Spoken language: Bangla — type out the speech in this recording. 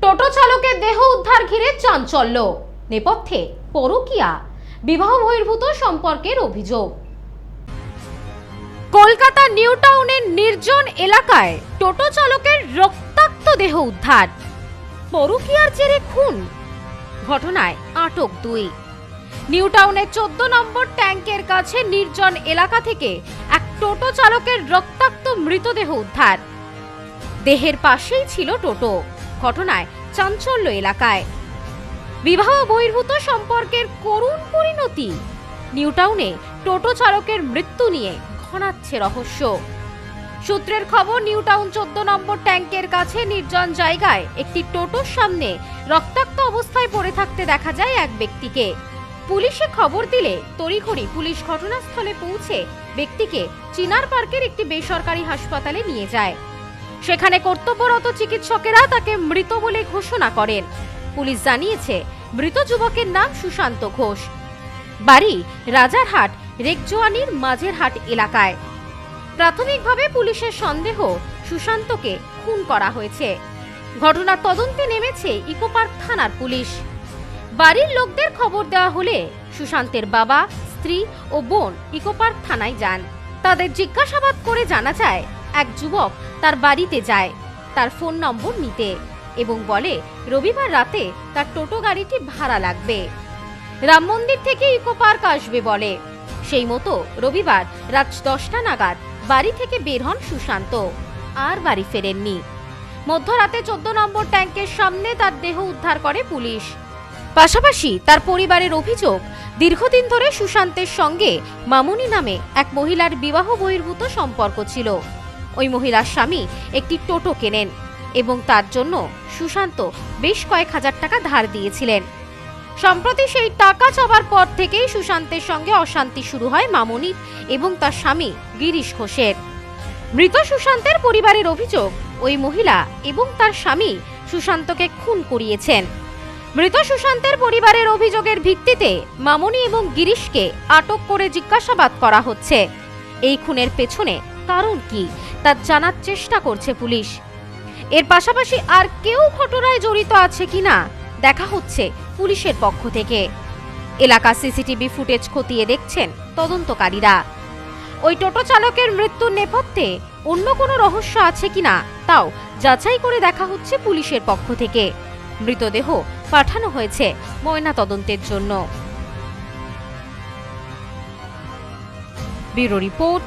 টোটো চালকের দেহ উদ্ধার ঘিরে চাঞ্চল্য। নেপথ্যে পরকিয়া, বিবাহ বহির্ভূত সম্পর্কের অভিযোগ। কলকাতা নিউ টাউনের নির্জন এলাকায় টোটো চালকের রক্তাক্ত দেহ উদ্ধার। পরকিয়ার জেরে খুন। ঘটনায় আটক দুই। নিউ টাউনের চোদ্দ নম্বর ট্যাঙ্কের কাছে নির্জন এলাকা থেকে এক টোটো চালকের রক্তাক্ত মৃতদেহ উদ্ধার। দেহের পাশেই ছিল টোটো। ঘটনায় চাঞ্চল্য এলাকায়। বিবাহ বহির্ভূত সম্পর্কের করুণ পরিণতি। নিউটাউনে টোটো চালকের মৃত্যু নিয়ে ঘনাচ্ছে রহস্য। সূত্রের খবর, নিউটাউন চোদ্দ নম্বর ট্যাঙ্কের কাছে নির্জন জায়গায় একটি টোটোর সামনে রক্তাক্ত অবস্থায় পড়ে থাকতে দেখা যায় এক ব্যক্তিকে। পুলিশে খবর দিলে তড়িঘড়ি পুলিশ ঘটনাস্থলে পৌঁছে ব্যক্তিকে চিনার পার্কের একটি বেসরকারি হাসপাতালে নিয়ে যায়। সেখানে কর্তব্যরত চিকিৎসকেরা তাকে মৃত বলে ঘোষণা করেন। পুলিশ জানিয়েছে, মৃত যুবকের নাম সুশান্ত ঘোষ। বাড়ি রাজারহাট রেকজোয়ানির মাঝেরহাট এলাকায়। প্রাথমিকভাবে পুলিশের সন্দেহ সুশান্তকে খুন করা হয়েছে। ঘটনার তদন্তে নেমেছে ইকোপার্ক থানার পুলিশ। বাড়ির লোকদের খবর দেওয়া হলে সুশান্তের বাবা, স্ত্রী ও বোন ইকোপার্ক থানায় যান। তাদের জিজ্ঞাসাবাদ করে জানা যায়, এক যুবক তার বাড়িতে যায়। তার ফোন নম্বর নিতে এবং বলে, রবিবার রাতে তার টোটো গাড়িটি ভাড়া লাগবে। রাম মন্দির থেকে ইকো পার্ক আসবে বলে। সেই মতো রবিবার রাত দশটা নাগাদ বাড়ি থেকে বের হন সুশান্ত। আর বাড়ি ফেরেননি। মধ্যরাতে চোদ্দ নম্বর ট্যাঙ্কের সামনে তার দেহ উদ্ধার করে পুলিশ। পাশাপাশি তার পরিবারের অভিযোগ, দীর্ঘদিন ধরে সুশান্তের সঙ্গে মামুনি নামে এক মহিলার বিবাহ বহির্ভূত সম্পর্ক ছিল। ওই মহিলার স্বামী একটি টোটো কেনেন এবং তার জন্য সুশান্ত বেশ কয়েক হাজার টাকা ধার দিয়েছিলেন। সম্প্রতি সেই টাকা চাওয়ার পর থেকেই সুশান্তের সঙ্গে অশান্তি শুরু হয় মামনির এবং তার স্বামী গিরিশ ঘোষের। মৃত সুশান্তের পরিবারের অভিযোগ, ওই মহিলা এবং তার স্বামী সুশান্তকে খুন করিয়েছেন। মৃত সুশান্তের পরিবারের অভিযোগের ভিত্তিতে মামনি এবং গিরিশকে আটক করে জিজ্ঞাসাবাদ করা হচ্ছে। এই খুনের পেছনে কারণ কি তা জানার চেষ্টা করছে পুলিশ। এর পাশাপাশি আর কেউ ঘটনায় জড়িত আছে কিনা দেখা হচ্ছে পুলিশের পক্ষ থেকে। এলাকা সিসিটিভি ফুটেজ খতিয়ে দেখছেন তদন্তকারীরা। ওই টোটো চালকের মৃত্যুর নেপথ্যে অন্য কোনো রহস্য আছে কিনা তাও যাচাই করে দেখা হচ্ছে পুলিশের পক্ষ থেকে। মৃতদেহ পাঠানো হয়েছে ময়না তদন্তের জন্য। Bureau report